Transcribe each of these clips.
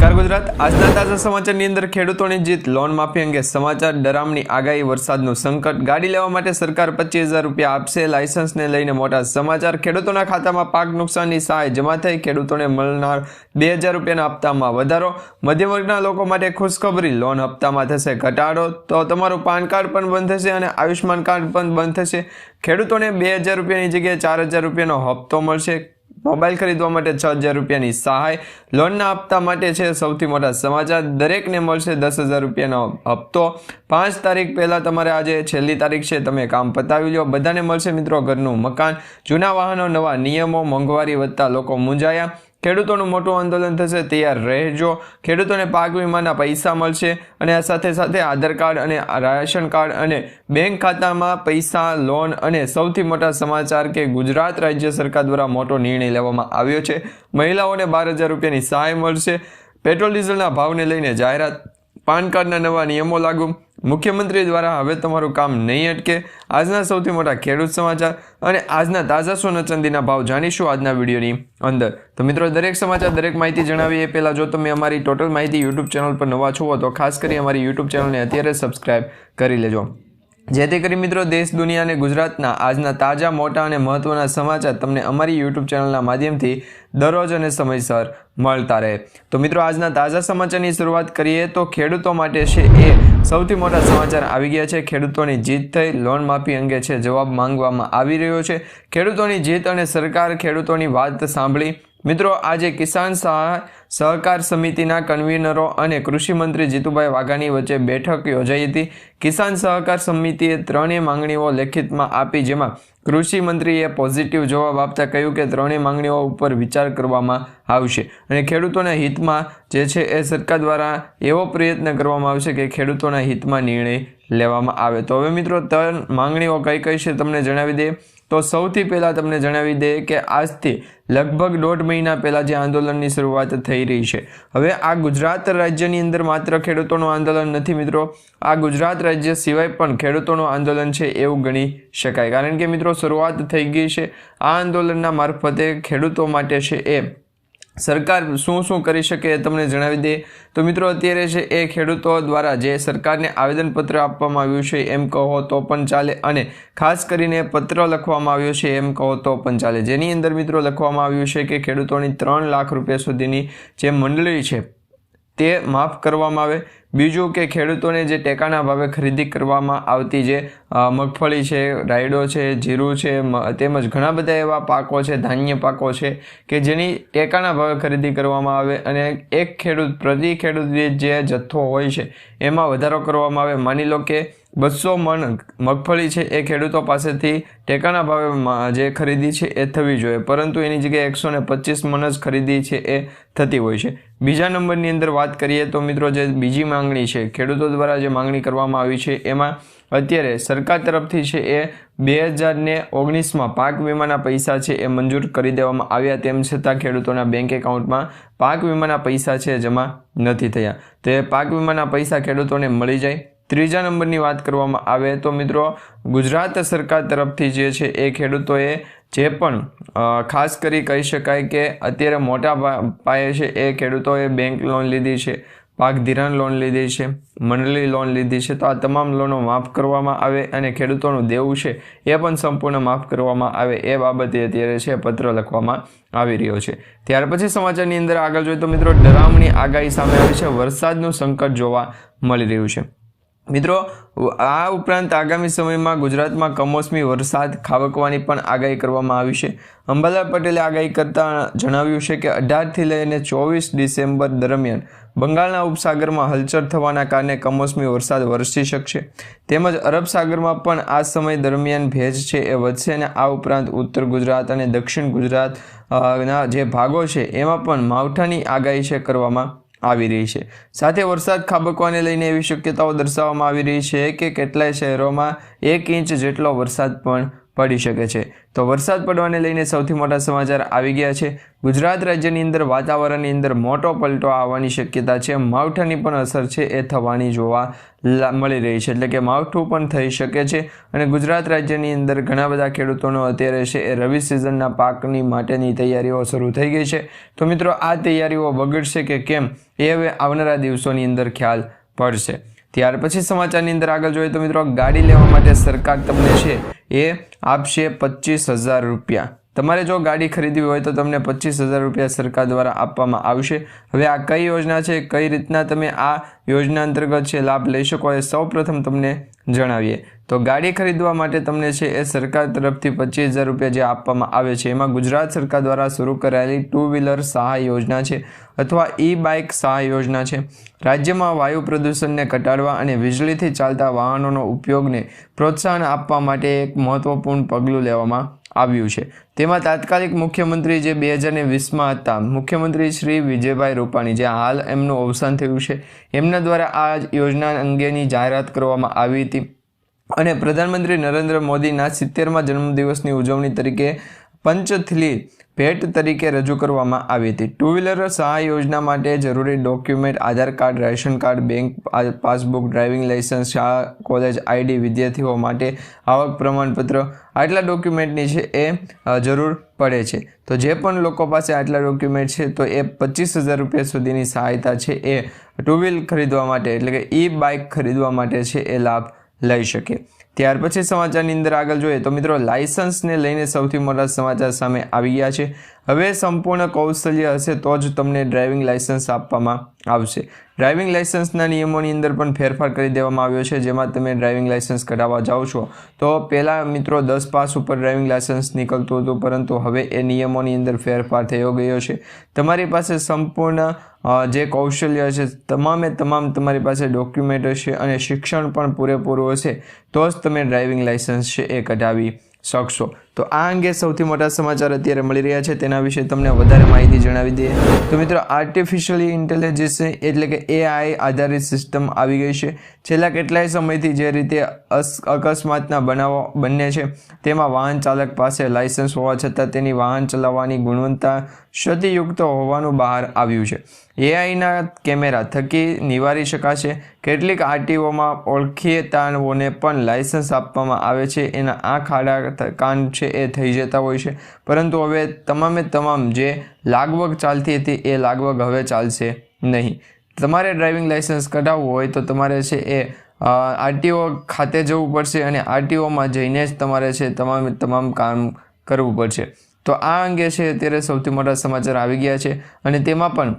નમસ્કાર ગુજરાત. આજના તાજા સમાચારની અંદર ખેડૂતોની જીત, લોન માફી અંગે સમાચાર ડરામની આગાહી, વરસાદનું સંકટ, ગાડી લેવા માટે સરકાર પચીસ હજાર રૂપિયા આપશે, લાયસન્સને લઈને મોટા સમાચાર. ખેડૂતોના ખાતામાં પાક નુકસાનની સહાય જમા થઈ, ખેડૂતોને મળનાર બે હજાર રૂપિયાના હપ્તામાં વધારો. મધ્યમ વર્ગના લોકો માટે ખુશખબરી, લોન હપ્તામાં થશે ઘટાડો. તો તમારું પાન કાર્ડ પણ બંધ થશે અને આયુષ્યમાન કાર્ડ પણ બંધ થશે. ખેડૂતોને બે હજાર રૂપિયાની જગ્યાએ ચાર હજાર રૂપિયાનો હપ્તો મળશે. મોબાઈલ ખરીદવા માટે છ હજાર રૂપિયાની સહાય. લોનના હપ્તા માટે છે સૌથી મોટા સમાચાર. દરેકને મળશે દસ હજાર રૂપિયાનો હપ્તો. પાંચ તારીખ પહેલાં તમારે આજે છેલ્લી તારીખ છે, તમે કામ પતાવી લો. બધાને મળશે મિત્રો ઘરનું મકાન. જૂના વાહનો, નવા નિયમો, મોંઘવારી વધતા લોકો મૂંઝાયા. ખેડૂતોનું મોટું આંદોલન થશે, તૈયાર રહેજો. ખેડૂતોને પાક વીમાના પૈસા મળશે અને આ સાથે સાથે આધાર કાર્ડ અને રાશન કાર્ડ અને બેંક ખાતામાં પૈસા, લોન અને સૌથી મોટા સમાચાર કે ગુજરાત રાજ્ય સરકાર દ્વારા મોટો નિર્ણય લેવામાં આવ્યો છે. મહિલાઓને બાર હજાર રૂપિયાની સહાય મળશે. પેટ્રોલ ડીઝલના ભાવને લઈને જાહેરાત પાન કાર્ડના નવા નિયમો લાગુ. મુખ્યમંત્રી દ્વારા હવે તમારું કામ નહીં અટકે. આજના સૌથી મોટા ખેડૂત સમાચાર અને આજના તાજા સોના ચાંદીના ભાવ જાણીશું આજના વિડીયોની અંદર. તો મિત્રો, દરેક સમાચાર, દરેક માહિતી જણાવીએ. પહેલાં જો તમે અમારી ટોટલ માહિતી યુટ્યુબ ચેનલ પર નવા છો, તો ખાસ કરી અમારી યુટ્યુબ ચેનલને અત્યારે સબસ્ક્રાઇબ કરી લેજો. જેથી કરી મિત્રો દેશ, દુનિયા અને ગુજરાતના આજના તાજા, મોટા અને મહત્વના સમાચાર તમને અમારી યુટ્યુબ ચેનલના માધ્યમથી દરરોજ અને સમયસર મળતા રહે. તો મિત્રો, આજના તાજા સમાચારની શરૂઆત કરીએ તો ખેડૂતો માટે છે એ સૌથી મોટા સમાચાર આવી ગયા છે. ખેડૂતોની જીત થઈ, લોન માફી અંગે છે જવાબ માંગવામાં આવી રહ્યો છે. ખેડૂતોની જીત અને સરકાર ખેડૂતોની વાત સાંભળી મિત્રો, આજે કિસાન સહકાર સમિતિના કન્વીનરો અને કૃષિમંત્રી જીતુભાઈ વાઘાણી વચ્ચે બેઠક યોજાઈ હતી. કિસાન સહકાર સમિતિએ ત્રણેય માંગણીઓ લેખિતમાં આપી, જેમાં કૃષિ મંત્રીએ પોઝિટિવ જવાબ આપતા કહ્યું કે ત્રણેય માંગણીઓ ઉપર વિચાર કરવામાં આવશે અને ખેડૂતોના હિતમાં જે છે એ સરકાર દ્વારા એવો પ્રયત્ન કરવામાં આવશે કે ખેડૂતોના હિતમાં નિર્ણય લેવામાં આવે. તો હવે મિત્રો, ત્રણ માંગણીઓ કઈ કઈ છે? તમને જણાવી દઈએ. તો સૌથી પહેલાં તમને જણાવી દઈએ કે આજથી લગભગ દોઢ મહિના પહેલાં જે આંદોલનની શરૂઆત થઈ રહી છે. હવે આ ગુજરાત રાજ્યની અંદર માત્ર ખેડૂતોનું આંદોલન નથી મિત્રો, આ ગુજરાત રાજ્ય સિવાય પણ ખેડૂતોનું આંદોલન છે એવું ગણી શકાય. કારણ કે મિત્રો, શરૂઆત થઈ ગઈ છે. આ આંદોલનના મારફતે ખેડૂતો માટે છે એ સરકાર શું શું કરી શકે તમને જણાવી દે. તો મિત્રો, અત્યારે છે એ ખેડૂતો દ્વારા જે સરકારને આવેદનપત્ર આપવામાં આવ્યું છે, એમ કહો તો પણ ચાલે અને ખાસ કરીને પત્ર લખવામાં આવ્યો છે, એમ કહો તો પણ ચાલે. જેની અંદર મિત્રો લખવામાં આવ્યું છે કે ખેડૂતોની ત્રણ લાખ રૂપિયા સુધીની જે મંડળી છે તે માફ કરવામાં આવે. બીજું કે ખેડૂતોને જે ટેકાના ભાવે ખરીદી કરવામાં આવતી જે મગફળી છે, રાયડો છે, જીરું છે તેમજ ઘણા બધા એવા પાકો છે, ધાન્ય પાકો છે કે જેની ટેકાના ભાવે ખરીદી કરવામાં આવે અને એક ખેડૂત, પ્રતિ ખેડૂત જે જથ્થો હોય છે, એમાં વધારો કરવામાં આવે. માની લો કે બસો મણ મગફળી છે, એ ખેડૂતો પાસેથી ટેકાના ભાવે જે ખરીદી છે, એ થવી જોઈએ. પરંતુ એની જગ્યાએ એકસો ને પચીસ મણ જ ખરીદી છે, એ થતી હોય છે. બીજા નંબરની અંદર વાત કરીએ તો મિત્રો જે બીજી માંગણી છે, ખેડૂતો દ્વારા જે માંગણી કરવામાં આવી છે, એમાં અત્યારે સરકાર તરફથી છે, એ બે હજારને ઓગણીસમાં પાક વીમાના પૈસા છે, એ મંજૂર કરી દેવામાં આવ્યા. તેમ છતાં ખેડૂતોના બેંક એકાઉન્ટમાં પાક વીમાના પૈસા છે, જમા નથી થયા. તો એ પાક વીમાના પૈસા ખેડૂતોને મળી જાય ત્રીજા નંબરની વાત કરવામાં આવે તો મિત્રો, ગુજરાત સરકાર તરફથી જે છે એ ખેડૂતોએ જે પણ ખાસ કરી કહી શકાય કે અત્યારે મોટા પાયે છે એ ખેડૂતોએ બેંક લોન લીધી છે, પાક ધિરાણ લોન લીધી છે, મંડળી લોન લીધી છે, તો આ તમામ લોનો માફ કરવામાં આવે અને ખેડૂતોનું દેવું છે એ પણ સંપૂર્ણ માફ કરવામાં આવે એ બાબતે અત્યારે છે પત્ર લખવામાં આવી રહ્યો છે. ત્યાર પછી સમાચારની અંદર આગળ જોઈએ તો મિત્રો, ડરામણી આગાહી સામે આવી છે, વરસાદનું સંકટ જોવા મળી રહ્યું છે. મિત્રો, આ ઉપરાંત આગામી સમયમાં ગુજરાતમાં કમોસમી વરસાદ ખાબકવાની પણ આગાહી કરવામાં આવી છે. અંબાલાલ પટેલે આગાહી કરતાં જણાવ્યું છે કે અઢારથી લઈને ચોવીસ ડિસેમ્બર દરમિયાન બંગાળના ઉપસાગરમાં હલચલ થવાના કારણે કમોસમી વરસાદ વરસી શકશે. તેમજ અરબ સાગરમાં પણ આ સમય દરમિયાન ભેજ છે એ વધશે અને આ ઉપરાંત ઉત્તર ગુજરાત અને દક્ષિણ ગુજરાત ના જે ભાગો છે, એમાં પણ માવઠાની આગાહી છે કરવામાં આવી રહી છે. સાથે વરસાદ ખાબકવાને લઈને એવી શક્યતાઓ દર્શાવવામાં આવી રહી છે કે કેટલાય શહેરોમાં એક ઇંચ જેટલો વરસાદ પણ પડી શકે છે. તો વરસાદ પડવાને લઈને સૌથી મોટા સમાચાર આવી ગયા છે. ગુજરાત રાજ્યની અંદર વાતાવરણની અંદર મોટો પલટો આવવાની શક્યતા છે. માવઠાની પણ અસર છે એ થવાની જોવા મળી રહી છે. એટલે કે માવઠું પણ થઈ શકે છે અને ગુજરાત રાજ્યની અંદર ઘણા બધા ખેડૂતોનો અત્યારે છે એ રવિ સિઝનના પાકની માટેની તૈયારીઓ શરૂ થઈ ગઈ છે. તો મિત્રો, આ તૈયારીઓ બગડશે કે કેમ એ હવે આવનારા દિવસોની અંદર ખ્યાલ પડશે. ત્યાર પછી સમાચારની અંદર આગળ જોઈએ તો મિત્રો ગાડી લેવા માટે સરકાર તમને છે એ આપશે પચીસ હજાર રૂપિયા. તમારે જો ગાડી ખરીદવી હોય તો તમને પચીસ હજાર રૂપિયા સરકાર દ્વારા આપવામાં આવશે. હવે આ કઈ યોજના છે? કઈ રીતના તમે આ યોજના અંતર્ગત છે લાભ લઈ શકો? એ સૌ તમને જણાવીએ. તો ગાડી ખરીદવા માટે તમને છે એ સરકાર તરફથી પચીસ હજાર રૂપિયા જે આપવામાં આવે છે, એમાં ગુજરાત સરકાર દ્વારા શરૂ કરાયેલી ટુ વ્હીલર સહાય યોજના છે અથવા ઈ બાઇક સહાય યોજના છે. રાજ્યમાં વાયુ પ્રદૂષણને ઘટાડવા અને વીજળીથી ચાલતા વાહનોનો ઉપયોગને પ્રોત્સાહન આપવા માટે એક મહત્વપૂર્ણ પગલું લેવામાં આવ્યું છે. તેમાં તાત્કાલિક મુખ્યમંત્રી જે બે હજાર વીસમાં હતા, મુખ્યમંત્રી શ્રી વિજયભાઈ રૂપાણી, જે હાલ એમનું અવસાન થયું છે, એમના દ્વારા આ યોજના અંગેની જાહેરાત કરવામાં આવી હતી. અને પ્રધાનમંત્રી નરેન્દ્ર મોદીના સિત્તેરમાં જન્મદિવસની ઉજવણી તરીકે પંચથલી ભેટ તરીકે રજૂ કરવામાં આવી હતી. ટુ વ્હીલર સહાય યોજના માટે જરૂરી document, Aadhaar card, ration card, bank passbook, driving licence, શાળા, કોલેજ આઈડી, વિદ્યાર્થીઓ માટે આવક પ્રમાણપત્ર, આટલા ડોક્યુમેન્ટની છે એ જરૂર પડે છે. તો જે પણ લોકો પાસે આટલા ડોક્યુમેન્ટ છે, તો એ પચીસ હજાર રૂપિયા સુધીની સહાયતા છે એ ટુ વ્હીલ ખરીદવા માટે, એટલે કે ઈ બાઇક ખરીદવા માટે છે એ લાભ લઈ શકે. ત્યાર પછી સમાચારની અંદર આગળ જોઈએ તો મિત્રો, લાયસન્સને લઈને સૌથી મોટા સમાચાર સામે આવી ગયા છે. હવે સંપૂર્ણ કૌશલ્ય હશે તો જ તમને ડ્રાઇવિંગ લાઇસન્સ આપવામાં આવશે. ડ્રાઇવિંગ લાઇસન્સના નિયમોની અંદર પણ ફેરફાર કરી દેવામાં આવ્યો છે, જેમાં તમે ડ્રાઇવિંગ લાઇસન્સ કઢાવવા જાઓ છો. તો પહેલાં મિત્રો દસ પાસ ઉપર ડ્રાઇવિંગ લાઇસન્સ નીકળતું હતું, પરંતુ હવે એ નિયમોની અંદર ફેરફાર થયો ગયો છે. તમારી પાસે સંપૂર્ણ જે કૌશલ્ય હશે, તમામે તમામ તમારી પાસે ડોક્યુમેન્ટ હશે અને શિક્ષણ પણ પૂરેપૂરું હશે, તો જ તમે ડ્રાઇવિંગ લાઇસન્સ છે એ કઢાવી શકશો. તો આ અંગે સૌથી મોટા સમાચાર અત્યારે મળી રહ્યા છે. તેના વિશે તમને વધારે માહિતી જણાવી દઈએ. તો મિત્રો આર્ટિફિશિયલી ઇન્ટેલિજન્સ એટલે કે એઆઈ આધારિત સિસ્ટમ આવી ગઈ છે. છેલ્લા કેટલાય સમયથી જે રીતે અકસ્માતના બનાવો બને છે, તેમાં વાહન ચાલક પાસે લાયસન્સ હોવા છતાં તેની વાહન ચલાવવાની ગુણવત્તા ક્ષતિયુક્ત હોવાનું બહાર આવ્યું છે. એઆઈના કેમેરા થકી નિવારી શકાશે. કેટલીક આરટીઓમાં ઓળખીતાઓને પણ લાયસન્સ આપવામાં આવે છે. એના આ ખાડા કાન છે એ થઈ જતા હોય છે. પરંતુ હવે તમામે તમામ જે લાગવગ ચાલતી હતી એ લાગવગ હવે ચાલશે નહીં. તમારે ડ્રાઇવિંગ લાઇસન્સ કઢાવવું હોય તો તમારે છે એ આરટીઓ ખાતે જવું પડશે અને આરટીઓમાં જઈને જ તમારે છે તમામ તમામ કામ કરવું પડશે. તો આ અંગે છે અત્યારે સૌથી મોટા સમાચાર આવી ગયા છે અને તેમાં પણ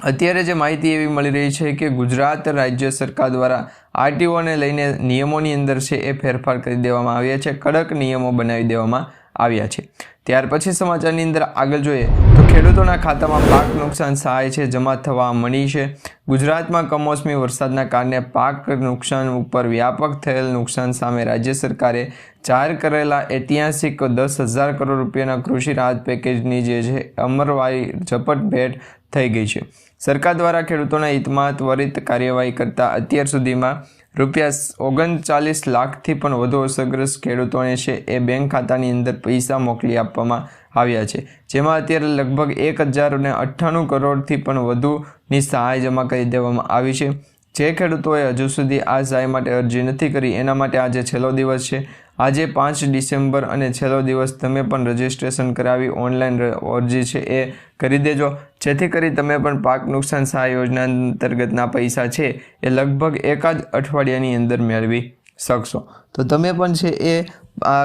અત્યારે જે માહિતી એવી મળી રહી છે કે ગુજરાત રાજ્ય સરકાર દ્વારા આરટીઓને લઈને નિયમોની અંદર છે એ ફેરફાર કરી દેવામાં આવ્યા છે, કડક નિયમો બનાવી દેવામાં આવ્યા છે. ત્યાર પછી સમાચારની અંદર આગળ જોઈએ તો ખેડૂતોના ખાતામાં પાક નુકસાન સહાય છે, જમા થવા મળી છે. ગુજરાતમાં કમોસમી વરસાદના કારણે પાક નુકસાન ઉપર વ્યાપક થયેલ નુકસાન સામે રાજ્ય સરકારે જાહેર કરેલા ઐતિહાસિક દસ હજાર કરોડ રૂપિયાના કૃષિ રાહત પેકેજની જે છે, અમરવાઈ ઝપટ ભેટ થઈ ગઈ છે. સરકાર દ્વારા ખેડૂતોના હિતમાં ત્વરિત કાર્યવાહી કરતા અત્યાર સુધીમાં રૂપિયા ઓગણચાલીસ લાખથી પણ વધુ અસરગ્રસ્ત ખેડૂતોને છે એ બેંક ખાતાની અંદર પૈસા મોકલી આપવામાં આવ્યા છે. જેમાં અત્યારે લગભગ એક હજાર અને અઠ્ઠાણું કરોડથી પણ વધુની સહાય જમા કરી દેવામાં આવી છે. જે ખેડૂતોએ હજુ સુધી આ સહાય માટે અરજી નથી કરી, એના માટે આજે છેલ્લો દિવસ છે. આજે પાંચ ડિસેમ્બર અને છેલ્લો દિવસ તમે પણ રજિસ્ટ્રેશન કરાવી ઓનલાઈન અરજી છે એ કરી દેજો. જેથી કરી તમે પણ પાક નુકસાન સહાય યોજના અંતર્ગતના પૈસા છે એ લગભગ એકાદ અઠવાડિયાની અંદર મેળવી શકશો. તો તમે પણ છે એ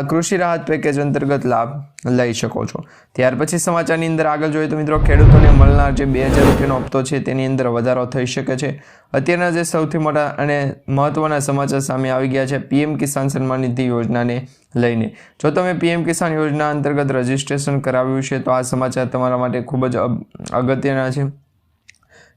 કૃષિ રાહત પેકેજ અંતર્ગત લાભ લઈ શકો છો. ત્યાર પછી સમાચારની અંદર આગળ જોઈએ તો મિત્રો ખેડૂતોને મળનાર જે બે હજાર રૂપિયાનો હપ્તો છે તેની અંદર વધારો થઈ શકે છે. અત્યારના જે સૌથી મોટા અને મહત્ત્વના સમાચાર સામે આવી ગયા છે પીએમ કિસાન સન્માન નિધિ યોજનાને લઈને. જો તમે પીએમ કિસાન યોજના અંતર્ગત રજિસ્ટ્રેશન કરાવ્યું છે તો આ સમાચાર તમારા માટે ખૂબ જ અગત્યના છે.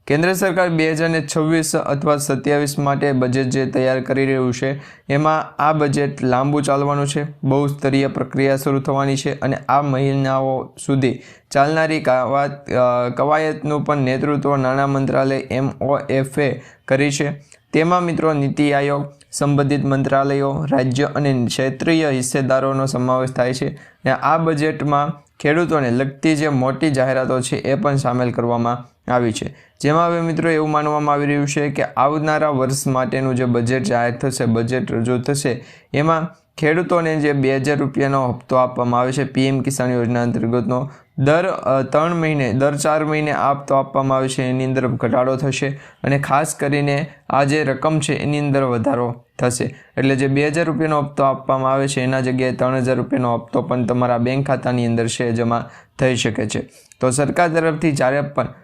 કેન્દ્ર સરકાર બે હજાર ને છવ્વીસ અથવા સત્યાવીસ માટે બજેટ જે તૈયાર કરી રહ્યું છે, એમાં આ બજેટ લાંબુ ચાલવાનું છે. બહુ સ્તરીય પ્રક્રિયા શરૂ થવાની છે અને આ મહિનાઓ સુધી ચાલનારી કવાત કવાયતનું પણ નેતૃત્વ નાણાં મંત્રાલય એમઓએફએ કરી છે. તેમાં મિત્રો નીતિ આયોગ, સંબંધિત મંત્રાલયો, રાજ્ય અને ક્ષેત્રીય હિસ્સેદારોનો સમાવેશ થાય છે અને આ બજેટમાં ખેડૂતોને લગતી જે મોટી જાહેરાતો છે એ પણ સામેલ કરવામાં આવી છે. જેમાં હવે મિત્રો એવું માનવામાં આવી રહ્યું છે કે આવનારા વર્ષ માટેનું જે બજેટ જાહેર થશે બજેટ રજૂ થશે, એમાં ખેડૂતોને જે બે હજાર રૂપિયાનો હપ્તો આપવામાં આવે છે, પીએમ કિસાન યોજના અંતર્ગતનો, દર ત્રણ મહિને, દર ચાર મહિને આ હપ્તો આપવામાં આવે છે, એની અંદર ઘટાડો થશે અને ખાસ કરીને આ જે રકમ છે, એની અંદર વધારો થશે. એટલે જે બે હજાર રૂપિયાનો હપ્તો આપવામાં આવે છે, એના જગ્યાએ ત્રણ હજાર રૂપિયાનો હપ્તો પણ તમારા બેંક ખાતાની અંદર છે, જમા થઈ શકે છે. તો સરકાર તરફથી જ્યારે પણ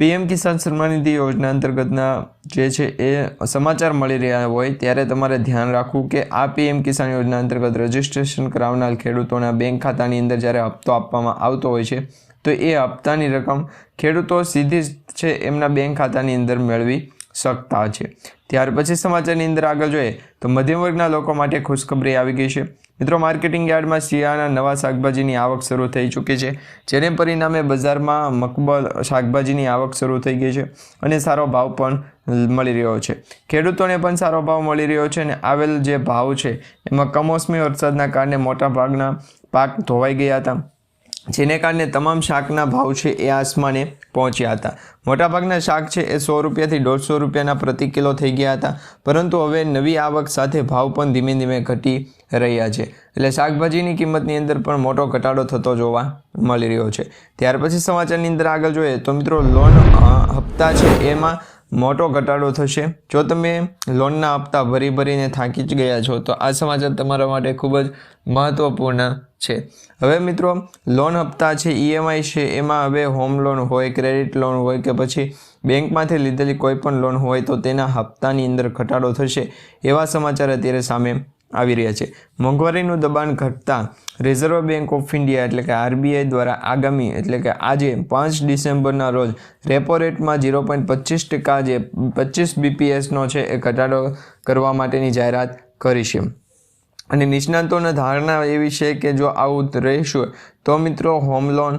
પીએમ કિસાન સન્માન નિધિ યોજના અંતર્ગતના જે છે એ સમાચાર મળી રહ્યા હોય ત્યારે તમારે ધ્યાન રાખવું કે આ પીએમ કિસાન યોજના અંતર્ગત રજિસ્ટ્રેશન કરાવનાર ખેડૂતોના બેંક ખાતાની અંદર જ્યારે હપ્તો આપવામાં આવતો હોય છે, તો એ હપ્તાની રકમ ખેડૂતો સીધી જ છે એમના બેંક ખાતાની અંદર મેળવી શકતા છે. ત્યાર પછી સમાચારની અંદર આગળ જોઈએ, તો મધ્યમ વર્ગના લોકો માટે ખુશખબરી આવી ગઈ છે. મિત્રો, માર્કેટિંગ યાર્ડમાં શિયાળાના નવા શાકભાજીની આવક શરૂ થઈ ચૂકી છે, જેને પરિણામે બજારમાં મકબલ શાકભાજીની આવક શરૂ થઈ ગઈ છે અને સારો ભાવ પણ મળી રહ્યો છે. ખેડૂતોને પણ સારો ભાવ મળી રહ્યો છે અને આવેલ જે ભાવ છે, એમાં કમોસમી વરસાદના કારણે મોટા ભાગના પાક ધોવાઈ ગયા હતા, જેને કારણે તમામ શાકના ભાવ છે એ આસમાને પહોંચ્યા હતા. મોટાભાગના શાક છે એ સો રૂપિયાથી દોઢસો રૂપિયાના પ્રતિ કિલો થઈ ગયા હતા. પરંતુ હવે નવી આવક સાથે ભાવ પણ ધીમે ધીમે ઘટી રહ્યા છે. એટલે શાકભાજીની કિંમતની અંદર પણ મોટો ઘટાડો થતો જોવા મળી રહ્યો છે. ત્યાર પછી સમાચારની અંદર આગળ જોઈએ તો મિત્રો લોન હપ્તા છે એમાં મોટો ઘટાડો થશે. જો તમે લોનના હપ્તા ભરી ભરીને થાકી જ ગયા છો, તો આ સમાચાર તમારા માટે ખૂબ જ મહત્વપૂર્ણ છે. હવે મિત્રો, લોન હપ્તા છે ઈએમઆઈ છે, એમાં હવે હોમ લોન હોય, ક્રેડિટ લોન હોય કે પછી બેંકમાંથી લીધેલી કોઈ પણ લોન હોય તો તેના હપ્તાની અંદર ઘટાડો થશે એવા સમાચાર અત્યારે સામે આવી રહ્યા છે. મોંઘવારીનું દબાણ ઘટતા રિઝર્વ બેંક ઓફ ઇન્ડિયા એટલે કે આરબીઆઈ દ્વારા આગામી એટલે કે આજે પાંચ ડિસેમ્બરના રોજ રેપો રેટમાં ઝીરો પોઈન્ટ પચીસ ટકા જે પચીસ બીપીએસનો છે એ ઘટાડો કરવા માટેની જાહેરાત કરી અને નિષ્ણાંતોની ધારણા એવી છે કે જો આવું રહેશું તો મિત્રો હોમ લોન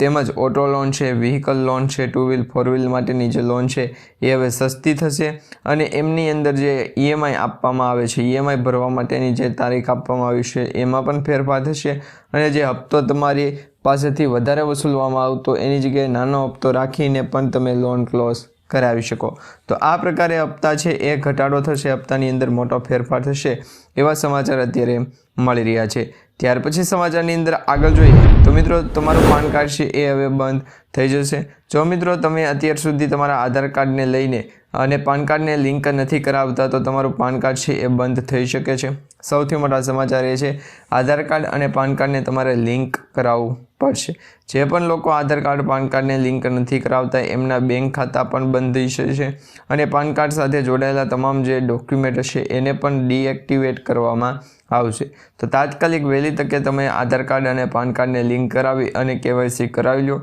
તેમજ ઓટો લોન છે, વ્હીકલ લોન છે, ટુ વ્હીલ, ફોર વ્હીલ માટેની જે લોન છે, એ હવે સસ્તી થશે અને એમની અંદર જે ઈએમઆઈ આપવામાં આવે છે, ઈએમઆઈ ભરવા માટેની જે તારીખ આપવામાં આવી છે, એમાં પણ ફેરફાર થશે અને જે હપ્તો તમારી પાસેથી વધારે વસૂલવામાં આવતો એની જગ્યાએ નાનો હપ્તો રાખીને પણ તમે લોન ક્લોઝ કરાવી શકો. તો આ પ્રકારે હપ્તા છે, એ ઘટાડો થશે, હપ્તાની અંદર મોટો ફેરફાર થશે એવા સમાચાર અત્યારે મળી રહ્યા છે. ત્યાર પછી સમાચારની અંદર આગળ જોઈએ તો મિત્રો, તમારું પાન કાર્ડ છે એ હવે બંધ થઈ જશે. જો મિત્રો, તમે અત્યાર સુધી તમારા આધાર કાર્ડને લઈને અને પાન કાર્ડને લિંક નથી કરાવતા, તો તમારું પાન કાર્ડ છે એ બંધ થઈ શકે છે. સૌથી મોટા સમાચાર એ છે, આધાર કાર્ડ અને પાન કાર્ડને તમારે લિંક કરાવવું પડશે. જે પણ લોકો આધાર કાર્ડ, પાન કાર્ડને લિંક નથી કરાવતા, એમના બેંક ખાતા પણ બંધ થઈ જશે અને પાન કાર્ડ સાથે જોડાયેલા તમામ જે ડોક્યુમેન્ટ હશે, એને પણ ડીએક્ટિવેટ કરવામાં આવશે. તો તાત્કાલિક વહેલી તકે તમે આધાર કાર્ડ અને પાન કાર્ડને લિંક કરાવી અને કેવાયસી કરાવી લો.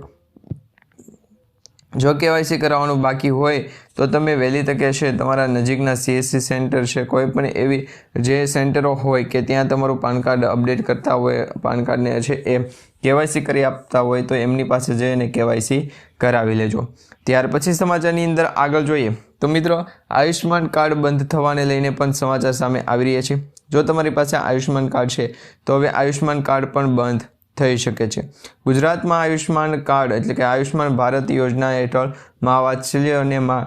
જો કેવાયસી કરાવવાનું બાકી હોય, તો તમે વહેલી તકે છે તમારા નજીકના સીએસસી સેન્ટર છે, કોઈ પણ એવી જે સેન્ટરો હોય કે ત્યાં તમારું પાન કાર્ડ અપડેટ કરતા હોય, પાન કાર્ડને છે એ કેવાયસી કરી આપતા હોય, તો એમની પાસે જઈને કેવાયસી કરાવી લેજો. ત્યાર પછી સમાચારની અંદર આગળ જોઈએ, તો મિત્રો, આયુષ્યમાન કાર્ડ બંધ થવાને લઈને પણ સમાચાર સામે આવી રહ્યા છે. જો તમારી પાસે આયુષ્યમાન કાર્ડ છે, તો હવે આયુષ્યમાન કાર્ડ પણ બંધ થઈ શકે છે. ગુજરાતમાં આયુષ્માન કાર્ડ એટલે કે આયુષ્માન ભારત યોજના હેઠળ મા વાત્સલ્ય અને મા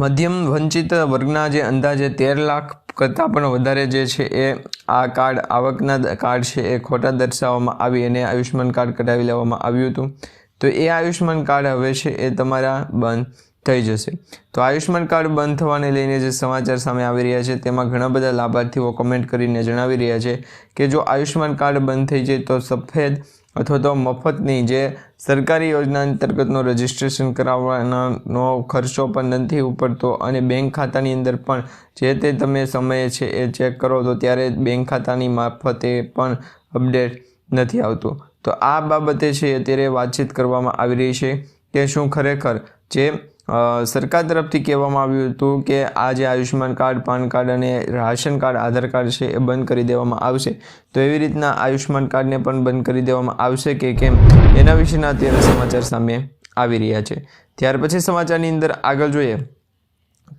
મધ્યમ વંચિત વર્ગના જે અંદાજે તેર લાખ કરતાં પણ વધારે જે છે એ આ કાર્ડ આવકના કાર્ડ છે એ ખોટા દર્શાવવામાં આવી અને આયુષ્યમાન કાર્ડ કઢાવી લેવામાં આવ્યું હતું. તો એ આયુષ્યમાન કાર્ડ હવે છે એ તમારા બંધ થઈ જશે. તો આયુષ્યમાન કાર્ડ બંધ થવાને લઈને જે સમાચાર સામે આવી રહ્યા છે, તેમાં ઘણા બધા લાભાર્થીઓ કમેન્ટ કરીને જણાવી રહ્યા છે કે જો આયુષ્યમાન કાર્ડ બંધ થઈ જાય તો સફેદ અથવા તો મફતની જે સરકારી યોજના અંતર્ગતનો રજિસ્ટ્રેશન કરાવવાનો ખર્ચો પણ નથી ઉપડતો અને બેંક ખાતાની અંદર પણ જે તે તમે સમયે છે એ ચેક કરો તો ત્યારે બેંક ખાતાની મારફતે પણ અપડેટ નથી આવતું. તો આ બાબતે છે અત્યારે વાતચીત કરવામાં આવી રહી છે કે શું ખરેખર જે સરકાર તરફથી કહેવામાં આવ્યું હતું કે આ જે આયુષ્યમાન કાર્ડ, પાન કાર્ડ અને રાશન કાર્ડ, આધાર કાર્ડ છે એ બંધ કરી દેવામાં આવશે. તો એવી રીતના આયુષ્યમાન કાર્ડને પણ બંધ કરી દેવામાં આવશે કે કેમ? એના વિશેના અત્યારે સમાચાર સામે આવી રહ્યા છે. ત્યાર પછી સમાચારની અંદર આગળ જોઈએ.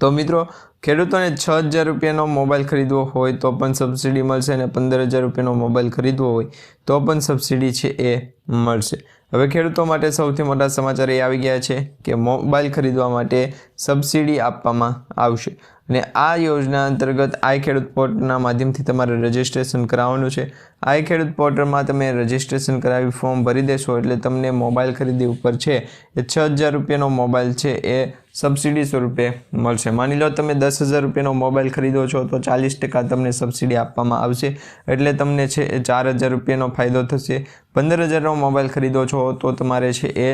તો મિત્રો, ખેડૂતોને છ હજાર રૂપિયાનો મોબાઈલ ખરીદવો હોય તો પણ સબસિડી મળશે અને પંદર હજાર રૂપિયાનો મોબાઈલ ખરીદવો હોય તો પણ સબસિડી છે એ મળશે. હવે ખેડૂતો માટે સૌથી મોટા સમાચાર એ આવી ગયા છે કે મોબાઈલ ખરીદવા માટે સબસિડી આપવામાં આવશે. અને આ યોજના અંતર્ગત આઈ ખેડૂત પોર્ટલના માધ્યમથી તમારે રજિસ્ટ્રેશન કરાવવાનું છે. આઈ ખેડૂત પોર્ટલમાં તમે રજિસ્ટ્રેશન કરાવી ફોર્મ ભરી દેશો એટલે તમને મોબાઈલ ખરીદી ઉપર છે એ છ હજાર રૂપિયાનો મોબાઈલ છે એ સબસિડી સ્વરૂપે મળશે. માની લો તમે દસ હજાર રૂપિયાનો મોબાઈલ ખરીદો છો તો ચાલીસ ટકા તમને સબસિડી આપવામાં આવશે એટલે તમને છે એ ચાર હજાર રૂપિયાનો ફાયદો થશે. પંદર હજારનો મોબાઈલ ખરીદો છો તો તમારે છે એ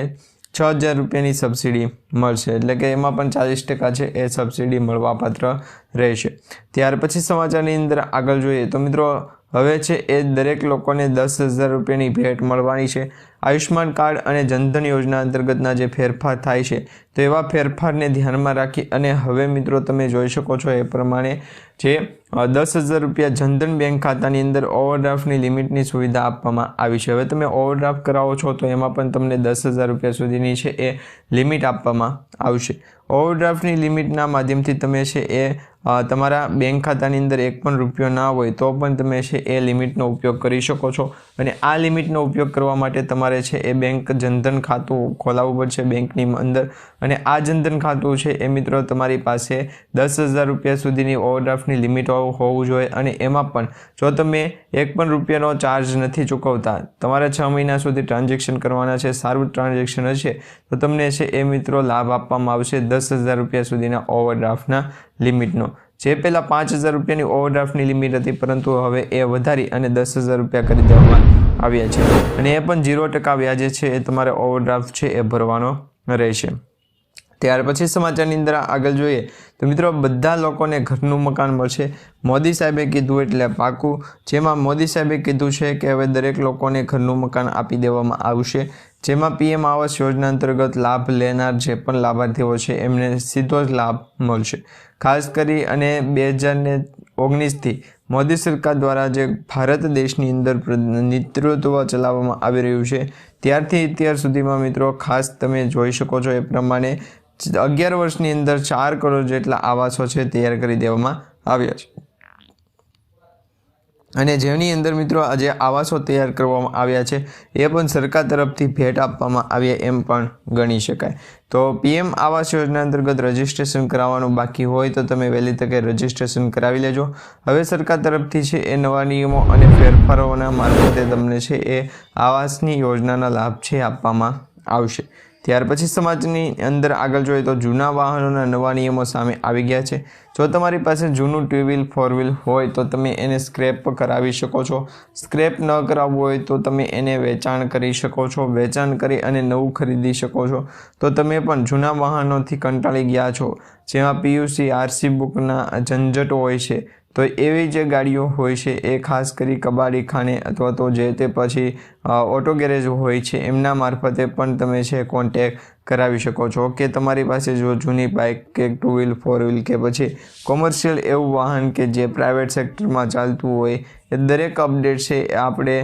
છ હજાર રૂપિયાની સબસિડી મળશે. એટલે કે એમાં પણ ચાલીસ ટકા છે એ સબસિડી મળવાપાત્ર રહેશે. ત્યાર પછી સમાચારની અંદર આગળ જોઈએ તો મિત્રો, હવે છે એ દરેક લોકોને દસ હજાર રૂપિયાની ભેટ મળવાની છે. આયુષ્માન કાર્ડ અને જનધન યોજના અંતર્ગતના જે ફેરફાર થાય છે, તો એવા ફેરફારને ધ્યાનમાં રાખી અને હવે મિત્રો તમે જોઈ શકો છો એ પ્રમાણે જે દસ હજાર રૂપિયા જનધન બેંક ખાતાની અંદર ઓવરડ્રાફ્ટની લિમિટની સુવિધા આપવામાં આવી છે. હવે તમે ઓવરડ્રાફ્ટ કરાવો છો, તો એમાં પણ તમને દસ હજાર રૂપિયા સુધીની છે એ લિમિટ આપવામાં આવશે. ઓવરડ્રાફ્ટની લિમિટના માધ્યમથી તમે છે એ તમારા બેંક ખાતાની અંદર એક પણ રૂપિયો ના હોય તો પણ તમે છે એ લિમિટનો ઉપયોગ કરી શકો છો. અને આ લિમિટનો ઉપયોગ કરવા માટે તમારે છે એ બેંક જનધન ખાતું ખોલાવવું પડશે બેંકની અંદર. અને આ જનધન ખાતું છે એ મિત્રો તમારી પાસે દસ હજાર રૂપિયા સુધીની ઓવરડ્રાફ્ટની લિમિટ હોવું જોઈએ. અને એમાં પણ જો તમે એક પણ રૂપિયાનો ચાર્જ નથી ચૂકવતા, તમારે છ મહિના સુધી ટ્રાન્ઝેક્શન કરવાના છે, સારું ટ્રાન્ઝેક્શન હશે, તો તમને છે એ મિત્રો લાભ આપવામાં આવશે દસ હજાર રૂપિયા સુધીના ઓવરડ્રાફ્ટના લિમિટનો. જે પહેલાં પાંચ હજાર રૂપિયાની ઓવરડ્રાફ્ટની લિમિટ હતી, પરંતુ હવે એ વધારી અને દસ હજાર રૂપિયા કરી દેવામાં આવ્યા છે. અને એ પણ ઝીરો ટકા વ્યાજે છે, એ તમારે ઓવરડ્રાફ્ટ છે, એ ભરવાનો રહેશે. ત્યાર પછી સમાચારની અંદર આગળ જોઈએ, તો મિત્રો બધા લોકોને ઘરનું મકાન મળશે. મોદી સાહેબે કીધું એટલે પાકું. જેમાં મોદી સાહેબે કીધું છે કે હવે દરેક લોકોને ઘરનું મકાન આપી દેવામાં આવશે. જેમાં પીએમ આવાસ યોજના અંતર્ગત લાભ લેનાર જે પણ લાભાર્થીઓ છે, એમને સીધો જ લાભ મળશે. ખાસ કરી અને બે હજારને ઓગણીસથી મોદી સરકાર દ્વારા જે ભારત દેશની અંદર નેતૃત્વ ચલાવવામાં આવી રહ્યું છે, ત્યારથી અત્યાર સુધીમાં મિત્રો ખાસ તમે જોઈ શકો છો એ પ્રમાણે અગિયાર વર્ષની અંદર ચાર કરોડ જેટલા આવાસો છે, તૈયાર કરી દેવામાં આવ્યા છે. અને જેની અંદર મિત્રો આજે આવાસો તૈયાર કરવામાં આવ્યા છે, એ પણ સરકાર તરફથી ભેટ આપવામાં આવ્યા એમ પણ ગણી શકાય. તો પીએમ આવાસ યોજના અંતર્ગત રજિસ્ટ્રેશન કરાવવાનું બાકી હોય તો તમે વહેલી તકે રજિસ્ટ્રેશન કરાવી લેજો. હવે સરકાર તરફથી છે એ નવા નિયમો અને ફેરફારોના મારફતે તમને છે એ આવાસની યોજનાના લાભ છે આપવામાં આવશે. ત્યાર પછી સમાજની અંદર આગળ જોઈએ તો જૂના વાહનોના નવા નિયમો સામે આવી ગયા છે. જો તમારી પાસે જૂનું ટુ વ્હીલ, ફોર વ્હીલ હોય તો તમે એને સ્ક્રેપ કરાવી શકો છો. સ્ક્રેપ ન કરાવવું હોય તો તમે એને વેચાણ કરી શકો છો, વેચાણ કરી અને નવું ખરીદી શકો છો. તો તમે પણ જૂના વાહનોથી કંટાળી ગયા છો. જેમાં પીયુસી, આરસી બુકના ઝંઝટ હોય છે. તો એવી જે ગાડીઓ હોય છે, એ ખાસ કરી કબાડી ખાને અથવા તો જે તે પછી ઓટો ગેરેજ હોય છે, એમના મારફતે પણ તમે છે કોન્ટેક કરાવી શકો છો. કે તમારી પાસે જો જૂની બાઇક કે ટુ વ્હીલ ફોર વ્હીલ કે પછી કોમર્શિયલ એવું વાહન કે જે પ્રાઇવેટ સેક્ટરમાં ચાલતું હોય, એ દરેક અપડેટ છે, એ આપણે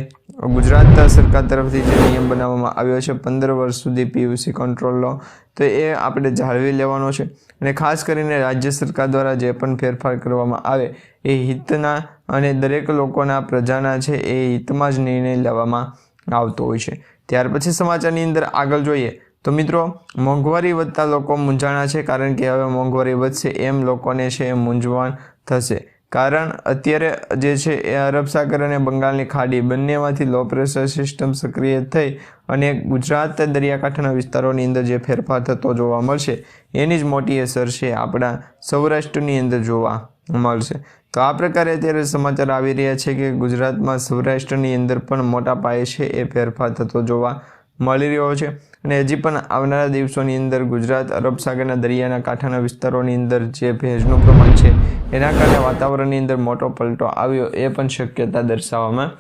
ગુજરાત સરકાર તરફથી જે નિયમ બનાવવામાં આવ્યો છે, પંદર વર્ષ સુધી પીયુસી કંટ્રોલ લો તો એ આપણે જાળવી લેવાનો છે. અને ખાસ કરીને રાજ્ય સરકાર દ્વારા જે પણ ફેરફાર કરવામાં આવે, એ હિતના અને દરેક લોકોના પ્રજાના છે, એ હિતમાં જ નિર્ણય લેવામાં આવતો હોય છે. ત્યાર પછી સમાચારની અંદર આગળ જોઈએ, તો મિત્રો, મોંઘવારી વધતા લોકો મૂંઝાણા છે, કારણ કે હવે મોંઘવારી વધશે, એમ લોકોને છે એ મૂંઝવણ થશે. કારણ અત્યારે જે છે એ અરબ સાગર અને બંગાળની ખાડી બંનેમાંથી લો પ્રેશર સિસ્ટમ સક્રિય થઈ અને ગુજરાત દરિયાકાંઠાના વિસ્તારોની અંદર જે ફેરફાર થતો જોવા મળશે, એની જ મોટી અસર છે આપણા સૌરાષ્ટ્રની અંદર જોવા મળશે. તો આ પ્રકારે અત્યારે સમાચાર આવી રહ્યા છે કે ગુજરાતમાં સૌરાષ્ટ્રની અંદર પણ મોટા પાયે છે એ ફેરફાર થતો જોવા મળી રહ્યો છે. અને હજી પણ આવનારા દિવસોની અંદર ગુજરાત, અરબ સાગરના દરિયાના કાંઠાના વિસ્તારોની અંદર જે ભેજનું પ્રમાણ છે, એના કારણે વાતાવરણની અંદર મોટો પલટો આવ્યો એ પણ શક્યતા દર્શાવવામાં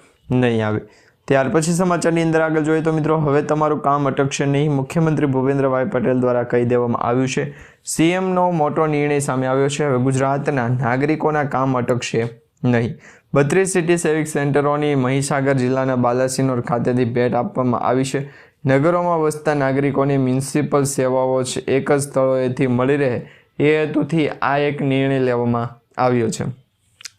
નહીં આવે. ત્યાર પછી સમાચારની અંદર આગળ જોઈએ તો મિત્રો, હવે તમારું કામ અટકશે નહીં. મુખ્યમંત્રી ભૂપેન્દ્રભાઈ પટેલ દ્વારા કહી દેવામાં આવ્યું છે, સીએમનો મોટો નિર્ણય સામે આવ્યો છે. હવે ગુજરાતના નાગરિકોના કામ અટકશે નહીં. બત્રીસ સિટી સેવિક સેન્ટરોની મહીસાગર જિલ્લાના બાલાસિનોર ખાતેથી ભેટ આપવામાં આવી છે. નગરોમાં વસતા નાગરિકોની મ્યુનિસિપલ સેવાઓ છે એક જ સ્થળોએથી મળી રહે એ હેતુથી આ એક નિર્ણય લેવામાં આવ્યો છે.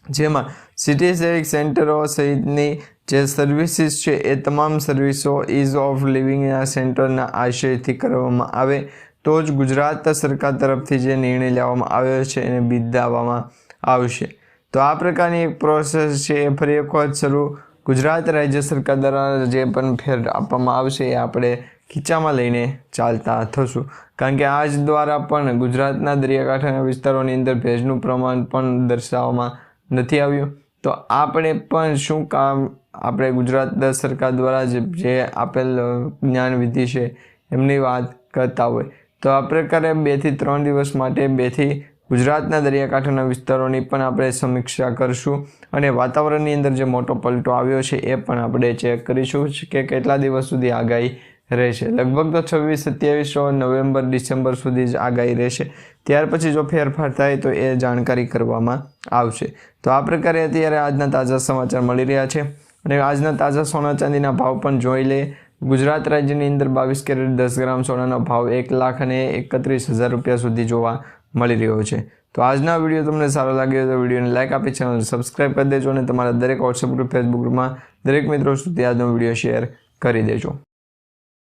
જેમાં સિટી સેવિક સેન્ટરો સહિતની જે સર્વિસીસ છે એ તમામ સર્વિસો ઇઝ ઓફ લિવિંગના સેન્ટરના આશયથી કરવામાં આવે તો જ ગુજરાત સરકાર તરફથી જે નિર્ણય લેવામાં આવ્યો છે એને બિરદાવવામાં આવશે. તો આ પ્રકારની એક પ્રોસેસ છે એ ફરી એક વખત શરૂ ગુજરાત રાજ્ય સરકાર દ્વારા જે પણ ફેર આપવામાં આવશે એ આપણે ખીચામાં લઈને ચાલતા થશું. કારણ કે આજ દ્વારા પણ ગુજરાતના દરિયાકાંઠાના વિસ્તારોની અંદર ભેજનું પ્રમાણ પણ દર્શાવવામાં નથી આવ્યું. તો આપણે પણ શું કામ આપણે ગુજરાત સરકાર દ્વારા જે આપેલ જ્ઞાન વિધિ છે એમની વાત કરતા હોય. તો આ પ્રકારે બેથી ત્રણ દિવસ માટે બેથી ગુજરાતના દરિયાકાંઠાના વિસ્તારોની પણ આપણે સમીક્ષા કરશું અને વાતાવરણની અંદર જે મોટો પલટો આવ્યો છે એ પણ આપણે ચેક કરીશું કે કેટલા દિવસ સુધી આગાહી રહેશે. લગભગ તો છવ્વીસ, સત્યાવીસ નવેમ્બર, ડિસેમ્બર સુધી જ આગાહી રહેશે. ત્યાર પછી જો ફેરફાર થાય તો એ જાણકારી કરવામાં આવશે. તો આ પ્રકારે અત્યારે આજના તાજા સમાચાર મળી રહ્યા છે અને આજના તાજા સોના ચાંદીના ભાવ પણ જોઈ લે. ગુજરાત રાજ્યની અંદર બાવીસ કેરેટ દસ ગ્રામ સોનાનો ભાવ એક લાખ અને એકત્રીસ હજાર રૂપિયા સુધી જોવા મળી રહ્યો છે. તો આજના વીડિયો તમને સારો લાગ્યો તો વિડીયોને લાઇક આપી ચેનલ સબસ્ક્રાઈબ કરી દેજો અને તમારા દરેક વોટ્સએપ ગ્રુપ ફેસબુક ગ્રુપમાં દરેક મિત્રો સુધી આજનો વીડિયો શેર કરી દેજો.